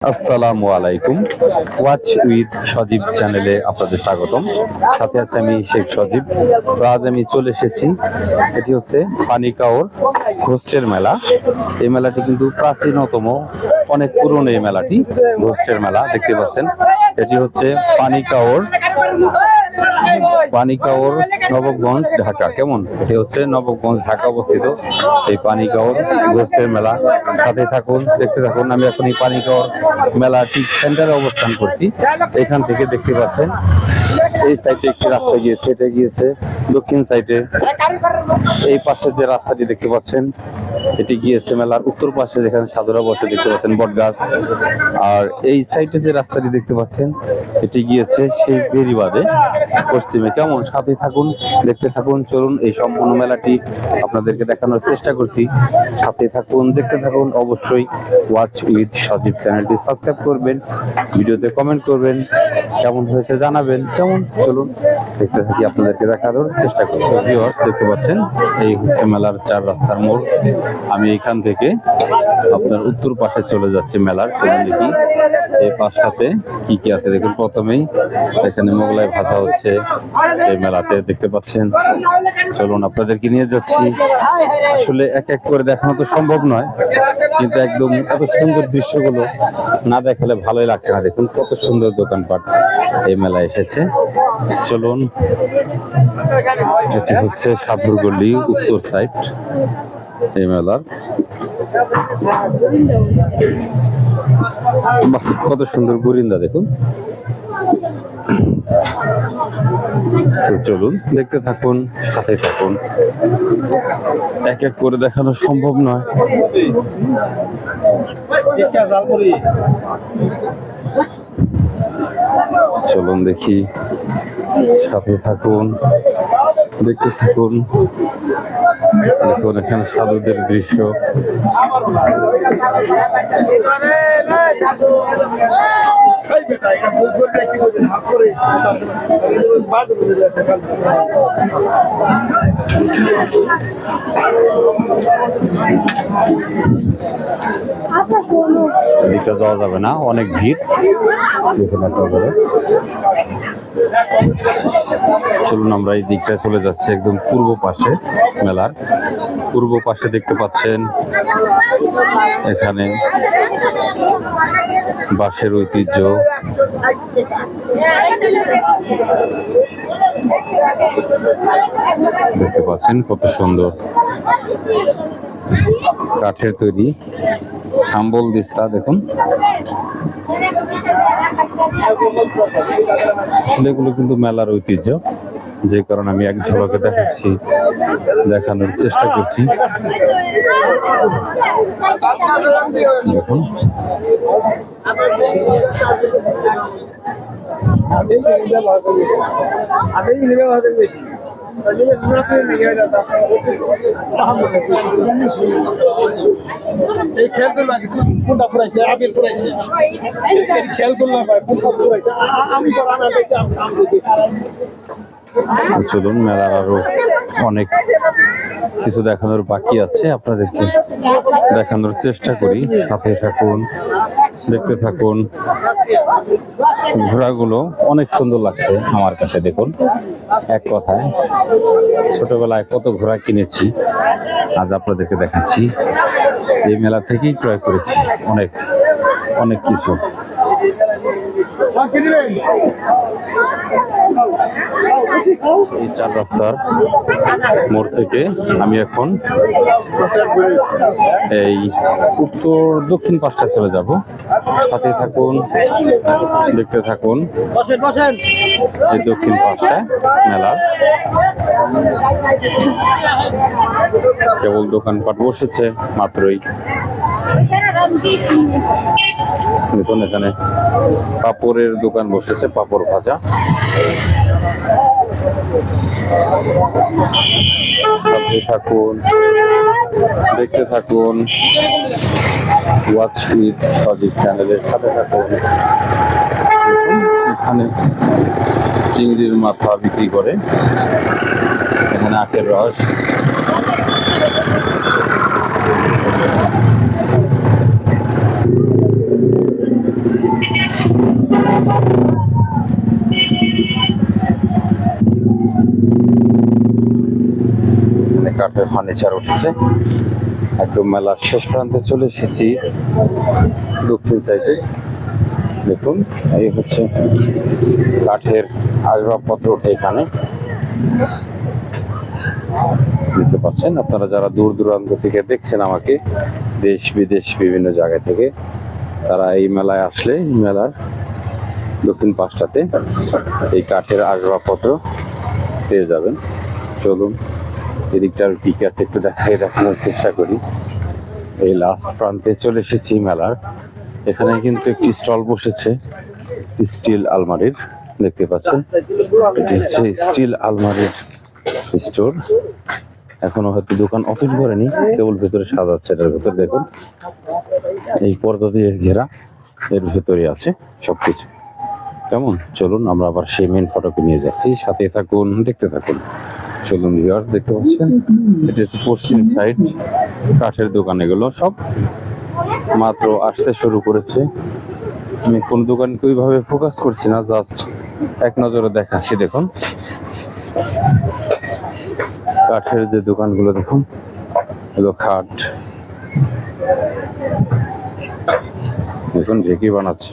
আসসালামু আলাইকুম। Watch with সজীব চ্যানেলে আপনাদের স্বাগতম। সাথে আছে আমি শেখ সজীব। তো আজ আমি চলে এসেছি। এটি হচ্ছে পানিকাওর ঘোষ্টের মেলা। এই মেলাটি কিন্তু প্রাচীনতম, অনেক পুরনো এই মেলাটি ঘোষ্টের মেলা, দেখতে পাচ্ছেন। এটি হচ্ছে পানিকাওর পানিকাওর নবগঞ্জ, ঢাকা। কেমন? এটি হচ্ছে নবগঞ্জ, ঢাকা অবস্থিত। এই পানিকাওর গোষ্ঠের মেলা। সাথে থাকুন, দেখতে থাকুন। আমি এখন এই পানিকাওর মেলা ঠিক সেন্টারে অবস্থান করছি। এখান থেকে দেখতে পাচ্ছেন এই সাইডে একটি রাস্তা গিয়েছে, এটা গিয়েছে দক্ষিণ সাইডে এই পাশে যে রাস্তাটি দেখতে পাচ্ছেন, এটি গিয়েছে মেলার উত্তর পাশে যেখানে সাধুরা বসে দেখতে পাচ্ছেন, বটগাছ। আর এই সাইডে যে রাস্তাটি দেখতে পাচ্ছেন, এটি গিয়েছে সেই বেরিবাদে পশ্চিমে কেমন? সাথে থাকুন, দেখতে থাকুন, চলুন, এই সম্পূর্ণ মেলাটি আপনাদেরকে দেখানোর চেষ্টা করছি। সাথে থাকুন, দেখতে থাকুন, অবশ্যই ওয়াচ উইথ সজীব চ্যানেলটি সাবস্ক্রাইব করবেন, ভিডিওতে কমেন্ট করবেন, কেমন হয়েছে জানাবেন, কেমন চলুন। দেখতে থাকি, আপনাদেরকে দেখানোর চেষ্টা করি দেখতে পাচ্ছেন, এই হচ্ছে মেলার চার রাস্তার মোড়। আমি এখান থেকে আপনার উত্তর পাশে চলে যাচ্ছি মেলার, চলুন দেখি এই পাশটাতে কি কি আছে। দেখুন, প্রথমেই এখানে মোগলাই ভাজা হচ্ছে এই মেলাতে, দেখতে পাচ্ছেন। চলুন, আপনাদেরকে নিয়ে যাচ্ছি। আসলে এক এক করে দেখানো তো সম্ভব নয়, কিন্তু একদম এত সুন্দর দৃশ্যগুলো না দেখালে ভালোই লাগছে না। দেখুন, কত সুন্দর দোকানপাট এই মেলায় এসেছে। চলুন এটি হচ্ছে সাধুর গল্লি উত্তর সাইড এই মেলার। কত সুন্দর গুরিন্দা দেখুন। চলুন, দেখতে থাকুন, সাথে থাকুন। এক এক করে দেখানো সম্ভব নয়। চলুন দেখি। সাথে থাকুন, দেখতে থাকুন। দেখুন এখানে সাধুদের দৃশ্য। এদিকটা যাওয়া যাবে না, অনেক ভিড়। দেখুন আপনাদের চলুন আমরা এই দিকটা চলে যাচ্ছি একদম পূর্ব পাশে মেলার। পূর্ব পাশে দেখতে পাচ্ছেন এখানে বাঁশের ঐতিহ্য। দেখতে পাচ্ছেন কত সুন্দর কাঠের তৈরি। হাম্বল দিস্তা, দেখুন। ছেলেগুলো কিন্তু মেলার ঐতিহ্য। যে কারণে আমি এক ঝলকে দেখাচ্ছি, দেখানোর চেষ্টা করছি। দেখুন। এই খেলগুলো কোনটা পুরাইছে? আবির পুরাইছে? খেলগুলো কোনটা পুরাইছে? আমি চলুন, মেলার আরও অনেক কিছু দেখানোর বাকি আছে আপনাদেরকে দেখানোর চেষ্টা করি। সাথে থাকুন, দেখতে থাকুন। ঘোড়াগুলো অনেক সুন্দর লাগছে আমার কাছে, দেখুন। এক কথায়, ছোটবেলায় কত ঘোড়া কিনেছি, আজ আপনাদেরকে দেখাচ্ছি। এই মেলা থেকেই ক্রয় করেছি অনেক অনেক কিছু। এই চার রাস্তার মোড় থেকে আমি এখন এই উত্তর দক্ষিণ পাশটা চলে যাব। সাথে থাকুন দেখতে থাকুন এই দক্ষিণ পাশটা মেলার। কেবল দোকানপাট বসেছে মাত্রই। দেখুন এখানে পাপড়ের দোকান বসেছে, পাপড় ভাজা। থাকুন, দেখতে থাকুন। সাথে থাকুন। এখানে চিংড়ির মাথা বিক্রি করে। এখানে আখের রস। কাঠের ফার্নিচার উঠেছে। একদম মেলার শেষ প্রান্তে চলে এসেছি। দক্ষিণ সাইডে। দেখুন, এই হচ্ছে কাঠের আসবাবপত্র ওঠে এখানে। দেখতে পাচ্ছেন, আপনারা যারা দূর দূরান্ত থেকে দেখছেন আমাকে, দেশ বিদেশ বিভিন্ন জায়গা থেকে, তারা এই মেলায় আসলে মেলার দক্ষিণ পাশটাতে এই কাঠের আসবাবপত্র পেয়ে যাবেন। চলুন এদিকটার দিকে আছে, একটু দেখাই, দেখানোর চেষ্টা করি। এই লাস্ট প্রান্তে চলে এসেছি মেলার। এখানে কিন্তু একটি স্টল বসেছে, স্টিল আলমারির, দেখতে পাচ্ছেন? এটি হচ্ছে স্টিল আলমারির স্টোর। এখনও হয়তো দোকান ওপেন করেনি, কেবল ভেতরে সাজাচ্ছে, এটার ভেতর দেখুন। এই পর্দা দিয়ে ঘেরা, এর ভেতরে আছে সবকিছু। কেমন? চলুন, আমরা আবার সেই মেন ফটোকে নিয়ে যাচ্ছি। সাথে থাকুন, দেখতে থাকুন। চলুন ভিউয়ার্স দেখতে পাচ্ছেন? এটা হচ্ছে পশ্চিম সাইড কাঠের দোকান এগুলো সব। মাত্র আসতে শুরু করেছে। আমি কোন দোকানকে ওইভাবে ফোকাস করছি না জাস্ট এক নজরে দেখাচ্ছি, দেখুন। কাঠের যে দোকানগুলো, দেখুন। এগুলো খাট। দেখুন, ঢেকি বানাচ্ছে।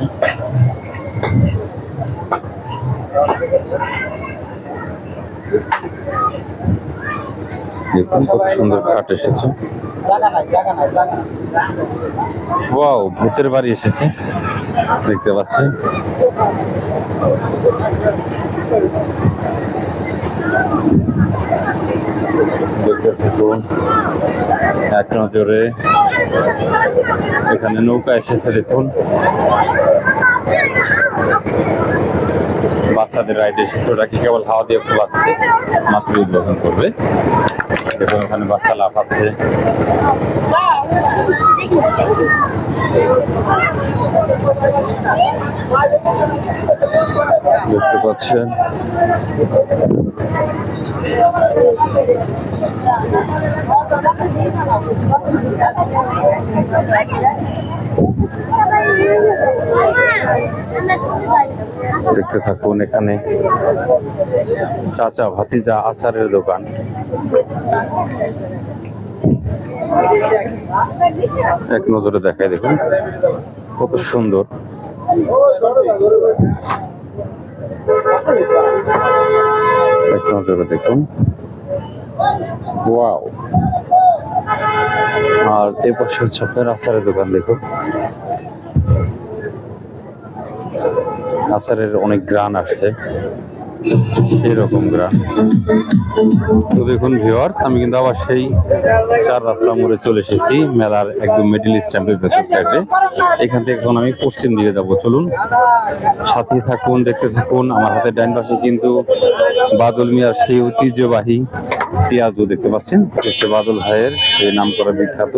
দেখুন কত সুন্দর খাট এসেছে। ওয়াও ভূতের বাড়ি এসেছে। দেখতে পাচ্ছেন দেখতে থাকুন। এক নজরে এখানে নৌকা এসেছে দেখুন। বাচ্চাদের রাইড এসেছে ওটাকে কেবল হাওয়া দিয়ে খোলাচ্ছে মাত্র উদ্বোধন করবে। দেখুন ওখানে বাচ্চা লাফাচ্ছে দেখতে পাচ্ছেন। দেখতে থাকুন এখানে। চাচা, ভাতিজা, আচারের দোকান। এক নজরে দেখায় দেখুন। কত সুন্দর। এক নজরে দেখুন। ওয়াও। আর এ পাশে হচ্ছে আপনার আচারের দোকান, দেখুন। আচারের অনেক গ্রান আসছে। সেই রকম গ্রান। তো দেখুন ভিওয়ার্স আমি কিন্তু আবার সেই চার রাস্তা মোড়ে চলে এসেছি, মেলার একদম মিডিল স্ট্যাম্পের ভেতর সাইডে এখান থেকে এখন আমি পশ্চিম দিকে যাব, চলুন। সাথে থাকুন, দেখতে থাকুন। আমার হাতে ডান পাশে কিন্তু বাদল মিয়ার সেই ঐতিহ্যবাহী পেঁয়াজও দেখতে পাচ্ছেন। হচ্ছে বাদল ভাইয়ের সেই নাম করা বিখ্যাত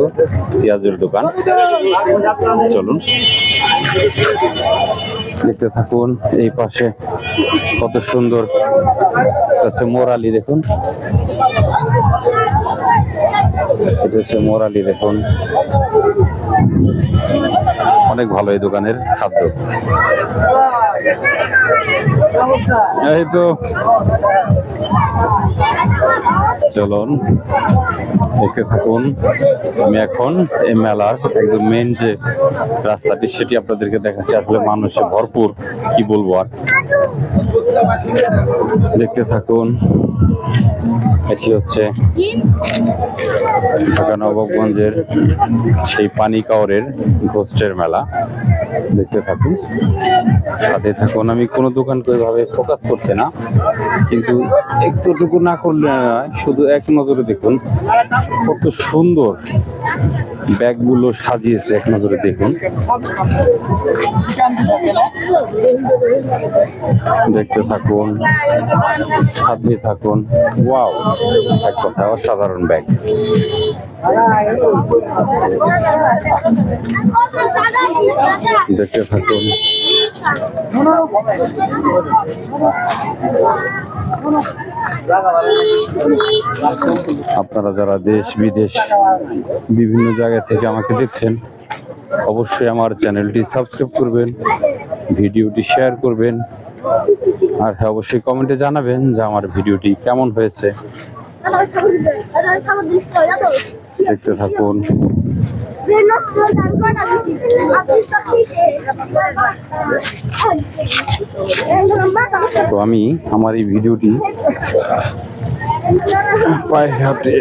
পেঁয়াজের দোকান। চলুন। দেখতে থাকুন, এই পাশে কত সুন্দর হচ্ছে মোরালি দেখুন। এটা মোরালি দেখুন। অনেক ভালো এই দোকানের খাদ্য। এই তো। চলুন, দেখতে থাকুন। আমি এখন এই মেলার একদম মেন যে রাস্তাটি, সেটি আপনাদেরকে দেখাচ্ছি। আসলে মানুষে ভরপুর, কি বলব আর? দেখতে থাকুন। এটি হচ্ছে ঢাকা নবাবগঞ্জের সেই পানি কাওরের গোষ্ঠের মেলা। দেখতে থাকুন। সাথে থাকুন। আমি কোনো দোকানকে ওইভাবে ফোকাস করছি না। কিন্তু একটুটুকু না করলে নয়, শুধু এক নজরে দেখুন। কত সুন্দর ব্যাগগুলো সাজিয়েছে এক নজরে দেখুন। দেখতে থাকুন সাথে থাকুন। ওয়াও এক কথা অসাধারণ ব্যাগ। দেখতে থাকুন। আপনারা যারা দেশ, বিদেশ, বিভিন্ন জায়গা থেকে আমাকে দেখছেন, অবশ্যই আমার চ্যানেলটি সাবস্ক্রাইব করবেন, ভিডিওটি শেয়ার করবেন, আর হ্যাঁ অবশ্যই কমেন্টে জানাবেন যে আমার ভিডিওটি কেমন হয়েছে। দেখতে থাকুন। তো আমি আমার এই ভিডিওটি পায়ে হাতে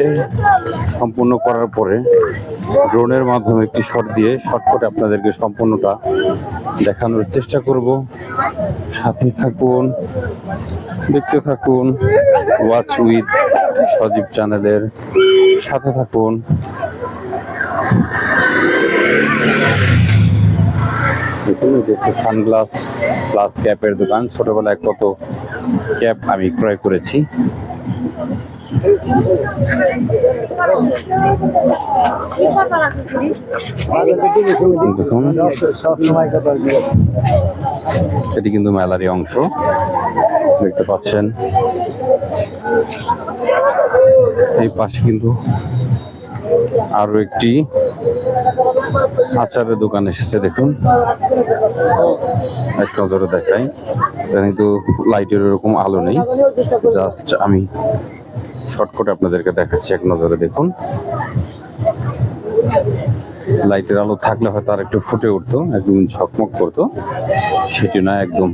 সম্পূর্ণ করার পরে ড্রোনের মাধ্যমে একটি শট দিয়ে শর্ট করে আপনাদেরকে সম্পূর্ণটা দেখানোর চেষ্টা করব। সাথে থাকুন, দেখতে থাকুন ওয়াচ উইথ সজীব চ্যানেলের সাথে থাকুন। সানগ্লাস, প্লাস ক্যাপের দোকান। ছোটবেলায় কত ক্যাপ আমি ক্রয় করেছি। এটি কিন্তু মেলারই অংশ, দেখতে পাচ্ছেন। এই পাশে কিন্তু আরও একটি আচারের দোকান এসেছে, দেখুন। এক নজরে দেখাই। এখানে কিন্তু লাইটের ওরকম আলো নেই। জাস্ট আমি শর্টকট আপনাদেরকে দেখাচ্ছি, এক নজরে দেখুন। লাইটের আলো থাকলে হয়তো আর একটু ফুটে উঠতো, একদম ঝকমক করতো। সেটি না, একদম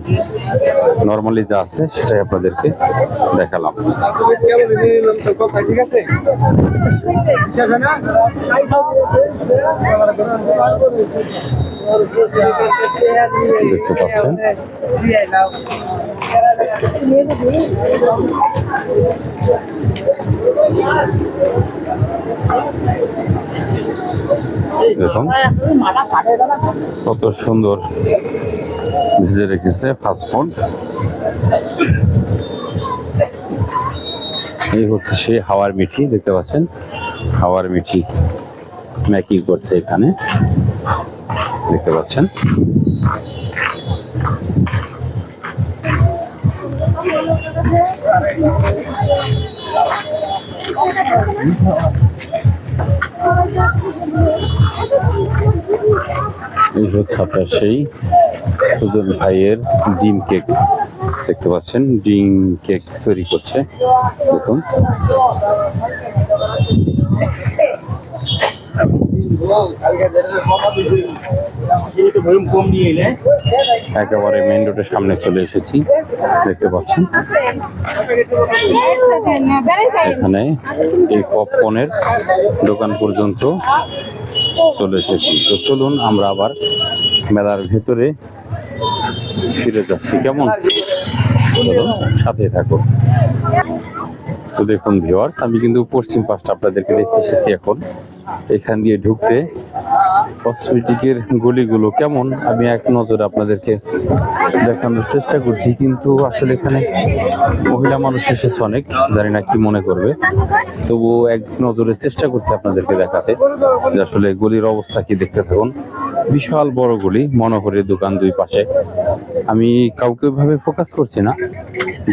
নর্মালি যা আছে সেটাই আপনাদেরকে দেখালাম। দেখতে পাচ্ছেন। দেখুন কত সুন্দর ভেজে রেখেছে ফাস্টফুড এই হচ্ছে সেই হাওয়ার মিঠি দেখতে পাচ্ছেন? হাওয়ার মিঠি ম্যাকিং করছে এখানে। দেখতে পাচ্ছেন? এই হচ্ছে সেই সুজন ভাইয়ের ডিম কেক দেখতে পাচ্ছেন। ডিম কেক তৈরি করছে। দেখুন। একেবারে মেন রোডের সামনে চলে এসেছি। দেখতে পাচ্ছেন। এখানে এই পপকর্নের দোকান পর্যন্ত চলে এসেছি। তো চলুন আমরা আবার মেলার ভেতরে ফিরে যাচ্ছি। কেমন? চলো সাথে থাকুন। তো দেখুন ভিওয়ার্স আমি কিন্তু পশ্চিম পাশটা আপনাদেরকে দেখে এসেছি এখন। এখান দিয়ে ঢুকতে কসমেটিকের গলিগুলো কেমন? আমি এক নজরে আপনাদেরকে দেখানোর চেষ্টা করছি, কিন্তু আসলে এখানে মহিলা মানুষ এসেছে অনেক, জানি না কি মনে করবে। তবুও এক নজরে চেষ্টা করছি আপনাদেরকে দেখাতে যে আসলে গলির অবস্থা কি দেখতে থাকুন। বিশাল বড় গলি, মনোহরের দোকান দুই পাশে। আমি কাউকে ভাবে ফোকাস করছি না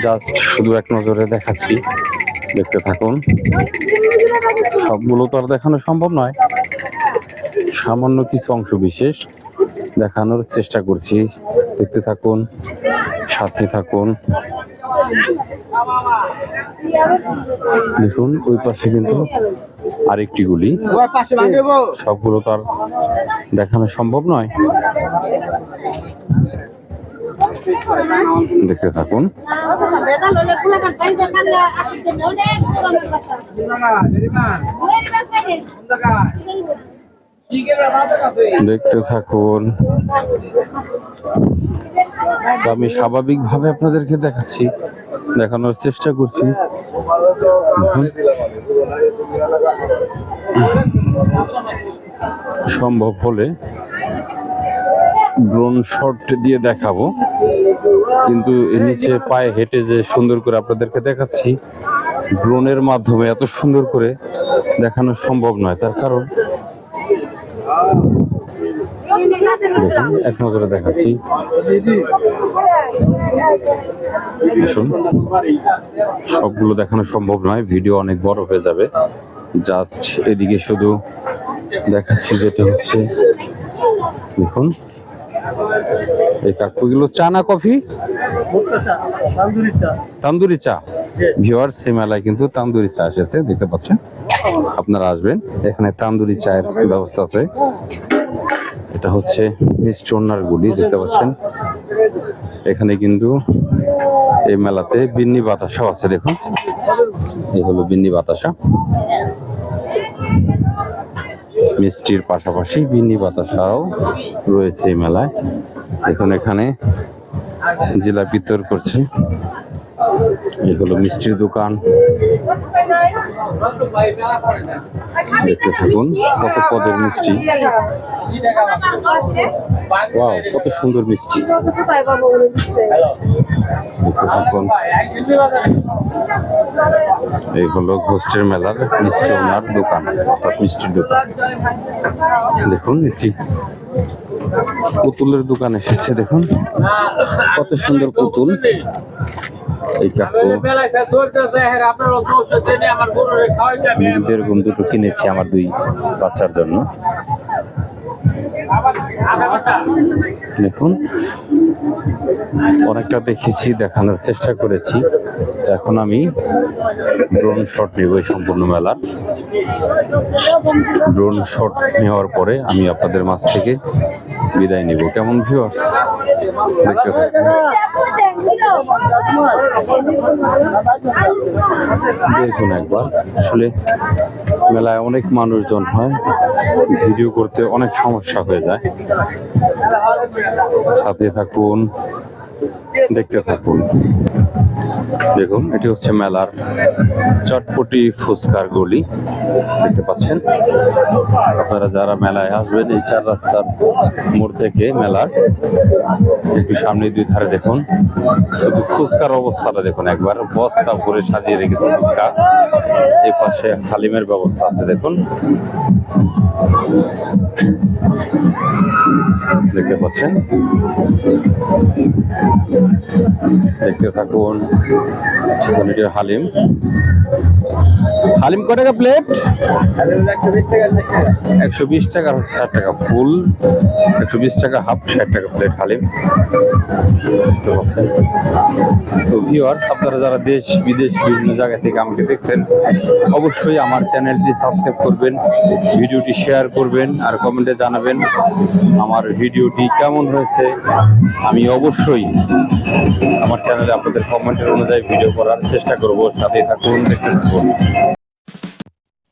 জাস্ট শুধু এক নজরে দেখাচ্ছি, দেখতে থাকুন। সবগুলো তো আর দেখানো সম্ভব নয়। সামান্য কিছু অংশ বিশেষ দেখানোর চেষ্টা করছি। দেখতে থাকুন, সাথে থাকুন। দেখুন, ওই পাশে কিন্তু আরেকটি গুলি। সবগুলো তো আর দেখানো সম্ভব নয়। দেখতে থাকুন। দেখতে থাকুন। আমি স্বাভাবিকভাবে আপনাদেরকে দেখাচ্ছি, দেখানোর চেষ্টা করছি। সম্ভব হলে ড্রোন শট দিয়ে দেখাবো। কিন্তু নিচে পায়ে হেঁটে যে সুন্দর করে আপনাদেরকে দেখাচ্ছি ড্রোনের মাধ্যমে এত সুন্দর করে দেখানো সম্ভব নয়। তার কারণ এক নজরে দেখাচ্ছি। আসুন। সবগুলো দেখানো সম্ভব নয় ভিডিও অনেক বড় হয়ে যাবে। জাস্ট এদিকে শুধু দেখাচ্ছি যেটা হচ্ছে। দেখুন। এই কাকুগুলো চা না কফি? তান্দুরি চা। ভিওয়ার সেই মেলায় কিন্তু তান্দুরি চা এসেছে দেখতে পাচ্ছেন? আপনারা আসবেন। এখানে তান্দুরি চায়ের ব্যবস্থা আছে। এটা হচ্ছে মিস্টনার গুলি, দেখতে পাচ্ছেন? এখানে কিন্তু এই মেলাতে বিন্নি বাতাসাও আছে, দেখুন। এই হলো বিন্নি বাতাসা। মিষ্টির পাশাপাশি বিন্নি বাতাসাও রয়েছে এই মেলায়। দেখুন এখানে জিলাপি তৈরি করছে। এই হলো মিষ্টির দোকান। দেখতে থাকুন, কত পদের মিষ্টি। কত সুন্দর মিষ্টি। দেখতে থাকুন এই হলো ঘোষ্ঠের মেলার মিষ্টি ওনার দোকান, অর্থাৎ মিষ্টির দোকান। দেখুন, একটি পুতুলের দোকান এসেছে, দেখুন। কত সুন্দর পুতুল। এরকম দুটো কিনেছি আমার দুই বাচ্চার জন্য। দেখুন, অনেকটা দেখেছি, দেখানোর চেষ্টা করেছি। এখন আমি ড্রোন শট নেব এই সম্পূর্ণ মেলার। ড্রোন শট নেওয়ার পরে আমি আপনাদের মাঝ থেকে বিদায় নেব। কেমন ভিউয়ার্স দেখতে আছে দেখুন একবার। আসলে মেলায় অনেক মানুষজন হয়, ভিডিও করতে অনেক সমস্যা হয়ে যায়। সাথে থাকুন। দেখতে থাকুন। দেখুন, এটি হচ্ছে মেলার চটপটি ফুচকার গলি। দেখতে পাচ্ছেন? আপনারা যারা মেলায় আসবেন, এই চার রাস্তার মোড় থেকে মেলার, একটু সামনে দুই ধারে দেখুন। শুধু ফুচকার অবস্থাটা দেখুন একবার। বস্তা ভরে সাজিয়ে রেখেছে ফুচকা। এই পাশে হালিমের ব্যবস্থা আছে, দেখুন। দেখতে পাচ্ছেন? দেখতে থাকুন চিকন হালিম। হালিম কত টাকা প্লেট একশো বিশ টাকা ষাট টাকা ফুল। একশো বিশ টাকা হাফ ষাট টাকা প্লেট হালিম। তো ভিওয়ার্স আপনারা যারা দেশ, বিদেশ, বিভিন্ন জায়গা থেকে আমাকে দেখছেন, অবশ্যই আমার চ্যানেলটি সাবস্ক্রাইব করবেন, ভিডিওটি শেয়ার করবেন, আর কমেন্টে জানাবেন আমার ভিডিওটি কেমন হয়েছে। আমি অবশ্যই আমার চ্যানেলে আপনাদের কমেন্টের অনুযায়ী ভিডিও করার চেষ্টা করব। সাথে থাকুন, দেখতে থাকুন।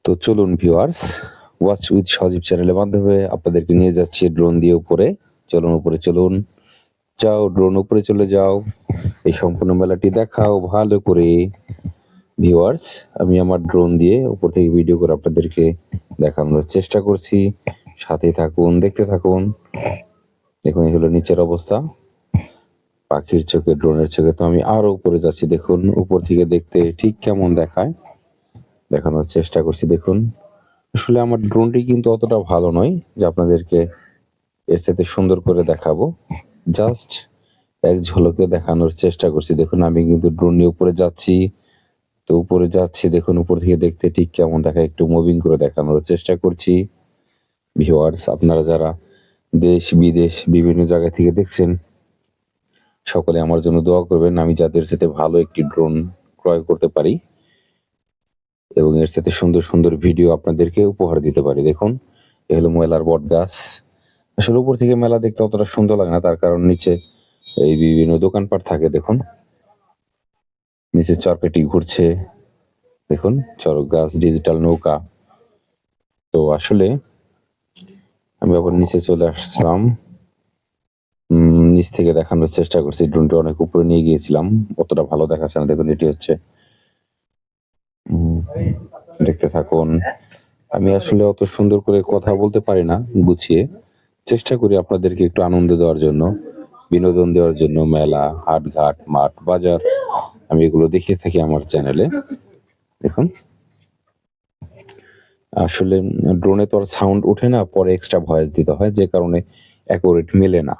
তো চলুন ভিউয়ার্স ওয়াচ উইথ সজীব চ্যানেলের মাধ্যমে আপনাদেরকে নিয়ে যাচ্ছি ড্রোন দিয়ে উপরে। চলুন উপরে চলুন। যাও ড্রোন উপরে চলে যাও। এই সম্পূর্ণ মেলাটি দেখাও ভালো করে। ভিউয়ার্স আমি আমার ড্রোন দিয়ে উপর থেকে ভিডিও করে আপনাদেরকে দেখানোর চেষ্টা করছি। সাথে থাকুন, দেখতে থাকুন। দেখুন, এই হলো নিচের অবস্থা। পাখির চোখে, ড্রোনের চোখে। তো আমি আরও উপরে যাচ্ছি, দেখুন। উপর থেকে দেখতে ঠিক কেমন দেখায়। দেখানোর চেষ্টা করছি, দেখুন। আসলে আমার ড্রোনটি কিন্তু অতটা ভালো নয়, যে আপনাদেরকে এর সাথে সুন্দর করে দেখাবো। জাস্ট এক ঝলকে দেখানোর চেষ্টা করছি, দেখুন। আমি কিন্তু ড্রোন নিয়ে উপরে যাচ্ছি। তো উপরে যাচ্ছি, দেখুন। উপর থেকে দেখতে ঠিক কেমন দেখায়। একটু মুভিং করে দেখানোর চেষ্টা করছি। ভিউয়ার্স আপনারা যারা দেশ বিদেশ বিভিন্ন জায়গা থেকে দেখছেন সকলে আমার জন্য দোয়া করবেন। আমি যাদের সাথে ভালো একটি ড্রোন ক্রয় করতে পারি এবং এর সাথে সুন্দর সুন্দর ভিডিও আপনাদেরকে উপহার দিতে পারি। দেখুন, এ হলো ময়লার বট গাছ। আসলে উপর থেকে মেলা দেখতে অতটা সুন্দর লাগে না, তার কারণ নিচে এই বিভিন্ন দোকানপাট থাকে, দেখুন। নিচে চরকাটি ঘুরছে, দেখুন, চরক গাছ ডিজিটাল নৌকা। তো আসলে আমি আবার নিচে চলে আসলাম। নিচ থেকে দেখানোর চেষ্টা করছি। ড্রোনটা অনেক উপরে নিয়ে গিয়েছিলাম। অতটা ভালো দেখাচ্ছে না। দেখুন, এটি হচ্ছে দেখতে থাকুন। আমি আসলে অত সুন্দর করে কথা বলতে পারি না, গুছিয়ে। চেষ্টা করি আপনাদেরকে একটু আনন্দ দেওয়ার জন্য, বিনোদন দেওয়ার জন্য। মেলা, হাটঘাট, মাঠ, বাজার, আমি এগুলো দেখিয়ে থাকি আমার চ্যানেলে। দেখুন। আসলে ড্রোনে তো আর সাউন্ড ওঠে না, পরে এক্সট্রা ভয়েস দিতে হয়, যে কারণে অ্যাকুরেট মেলে না।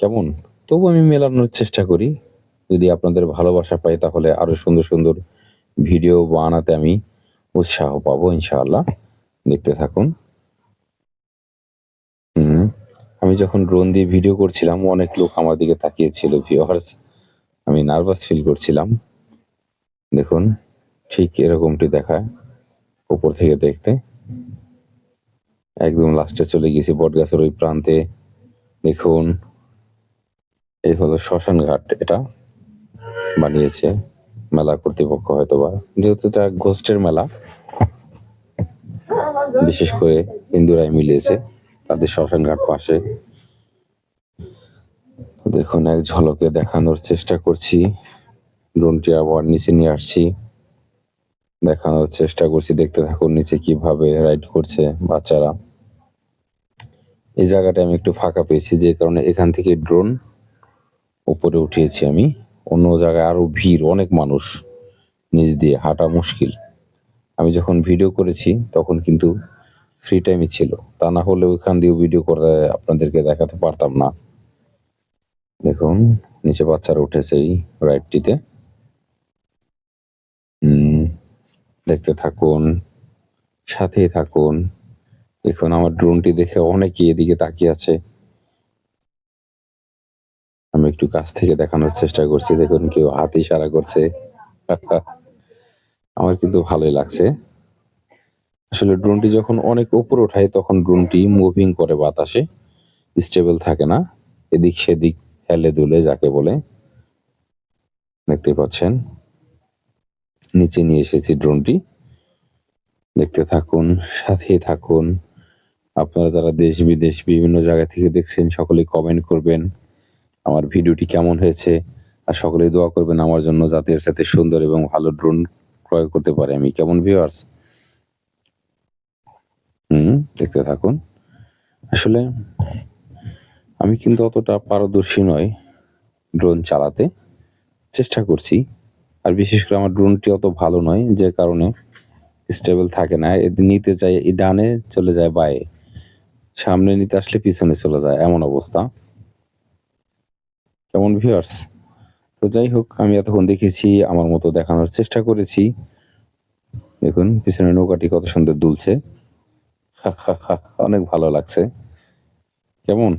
কেমন? তবু আমি মেলানোর চেষ্টা করি। যদি আপনাদের ভালোবাসা পাই, তাহলে আরও সুন্দর সুন্দর ভিডিও বানাতে আমি উৎসাহ পাবো, ইনশাআল্লাহ। দেখতে থাকুন। হুম, আমি যখন ড্রোন দিয়ে ভিডিও করছিলাম, অনেক লোক আমার দিকে তাকিয়েছিল ভিউয়ার্স আমি নার্ভাস ফিল করছিলাম। দেখুন, ঠিক এরকমটি দেখায় উপর থেকে দেখতে। একদম লাস্টে চলে গেছি বটগাছের ওই প্রান্তে। দেখুন এই হলো শ্মশান ঘাট এটা। বানিয়েছে মেলা কর্তৃপক্ষ হয়তো বা যেহেতু এটা ঘোষ্টের মেলা, বিশেষ করে হিন্দুরাই মিলিয়েছে তাদের শ্মশান ঘাট পাশে দেখুন, এক ঝলকে দেখানোর চেষ্টা করছি। ড্রোনটি আবার নিচে নিয়ে আসছি। দেখানোর চেষ্টা করছি, দেখতে থাকুন নিচে কীভাবে রাইড করছে বাচ্চারা। এই জায়গাটা আমি একটু ফাঁকা পেয়েছি, যে কারণে এখান থেকে ড্রোন উপরে উঠিয়েছি আমি। অন্য জায়গায় আরও ভিড়, অনেক মানুষ নিচ দিয়ে হাঁটা মুশকিল। আমি যখন ভিডিও করেছি, তখন কিন্তু ফ্রি টাইমই ছিল। তা না হলে ওইখান দিয়ে ভিডিও করে আপনাদেরকে দেখাতে পারতাম না। দেখুন, নিচে বাচ্চারা উঠেছে এই রাইডটিতে দেখতে থাকুন, সাথেই থাকুন। দেখুন, আমার ড্রোনটি দেখে অনেকে এদিকে তাকিয়ে আছে। একটু কাছ থেকে দেখানোর চেষ্টা করছি। দেখুন কেউ হাত ইশারা করছে। আমার কিন্তু ভালোই লাগছে। আসলে ড্রোনটি যখন অনেক উপরে ওঠায়, তখন ড্রোনটি মুভিং করে বাতাসে। স্টেবল থাকে না। এদিক সেদিক হেলে দুলে যাকে বলে। দেখতে পাচ্ছেন? নিচে নিয়ে এসেছি ড্রোনটি দেখতে থাকুন, সাথেই থাকুন। আপনারা যারা দেশ বিদেশ বিভিন্ন জায়গা থেকে দেখছেন, সকলেই কমেন্ট করবেন। আমার ভিডিওটি কেমন হয়েছে? আর সকলেই দোয়া করবেন আমার জন্য যাতে এর সাথে সুন্দর এবং ভালো ড্রোন ক্রয় করতে পারে। আমি কেমন ভিউয়ার্স হুম, দেখতে থাকুন। আসলে আমি কিন্তু অতটা পারদর্শী নয় ড্রোন চালাতে। চেষ্টা করছি। আর বিশেষ করে আমার ড্রোনটি অত ভালো নয়, যে কারণে স্টেবল থাকে না। নিতে চাই ডানে চলে যায়, বায়ে। সামনে নিতে আসলে পিছনে চলে যায়, এমন অবস্থা। কেমন ভিউয়ার্স তো যাই হোক, আমি এতক্ষণ দেখেছি, আমার মতো দেখানোর চেষ্টা করেছি। দেখুন, পিছনে নৌকাটি কত সুন্দর দুলছে। অনেক ভালো লাগছে। কেমন?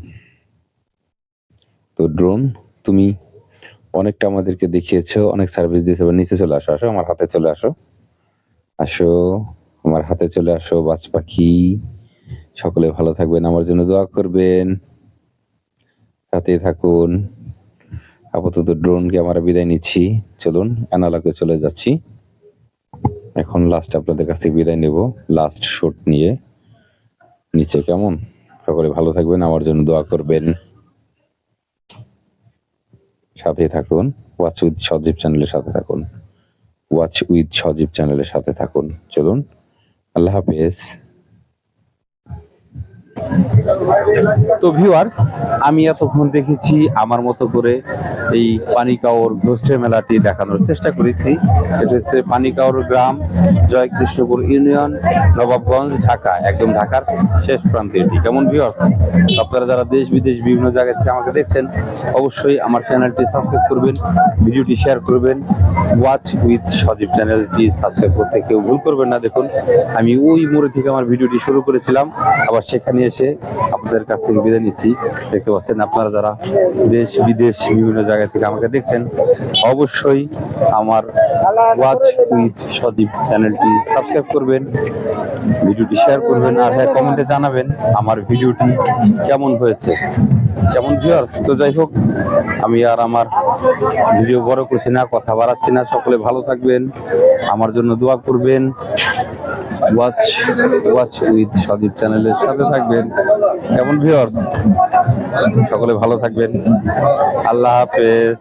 তো ড্রোন তুমি অনেকটা আমাদেরকে দেখিয়েছো, অনেক সার্ভিস দিয়েছ, এবার নিচে চলে আসো আসো, আমার হাতে চলে আসো। আসো, আমার হাতে চলে আসো, বাজ পাখি। সকলে ভালো থাকবেন, আমার জন্য দোয়া করবেন। সাথে থাকুন। আপাতত ড্রোনকে আমরা বিদায় নিচ্ছি। চলুন অ্যানালগে চলে যাচ্ছি। এখন লাস্ট আপনাদের কাছ থেকে বিদায় নেব। লাস্ট শট নিয়ে। নিচে কেমন? সকলে ভালো থাকবেন, আমার জন্য দোয়া করবেন। সাথে থাকুন। ওয়াচ উইথ সজীব চ্যানেলের সাথে থাকুন। ওয়াচ উইথ সজীব চ্যানেলের সাথে থাকুন। চলুন, আল্লাহ হাফেজ। তো ভিউয়ার্স আমি এতক্ষণ দেখেছি আমার মতো করে এই পানিকাওর ঘোষ্ঠের মেলাটি দেখানোর চেষ্টা করেছি। এটা হচ্ছে পানিকাওর গ্রাম, জয়কৃষ্ণপুর ইউনিয়ন, নবাবগঞ্জ, ঢাকা, একদম ঢাকার শেষ প্রান্তে এটি। কেমন ভিউয়ার্স আপনারা যারা দেশ বিদেশ বিভিন্ন জায়গা থেকে আমাকে দেখছেন, অবশ্যই আমার চ্যানেলটি সাবস্ক্রাইব করবেন, ভিডিওটি শেয়ার করবেন ওয়াচ উইথ সজীব চ্যানেলটি সাবস্ক্রাইব করতে কেউ ভুল করবেন না। দেখুন, আমি ওই মোড়ে থেকে আমার ভিডিওটি শুরু করেছিলাম, আবার সেখানে এসে আপনাদের কাছ থেকে বিদায় নিচ্ছি। দেখতে পাচ্ছেন আপনারা যারা দেশ, বিদেশ, বিভিন্ন জায়গা থেকে আমাকে দেখছেন, অবশ্যই আমার ওয়াচ উইথ সজীব চ্যানেলটি সাবস্ক্রাইব করবেন, ভিডিওটি শেয়ার করবেন, আর হ্যাঁ কমেন্টে জানাবেন আমার ভিডিওটি কেমন হয়েছে। কেমন ভিউয়ার্স তো যাই হোক, আমি আর আমার ভিডিও বড় করছি না, কথা বাড়াচ্ছি না। সকলে ভালো থাকবেন, আমার জন্য দোয়া করবেন। ওয়াচ ওয়াচ উইথ সজীব চ্যানেলের সাথে থাকবেন। কেমন ভিউয়ার্স সকলে ভালো থাকবেন। আল্লাহ হাফেজ।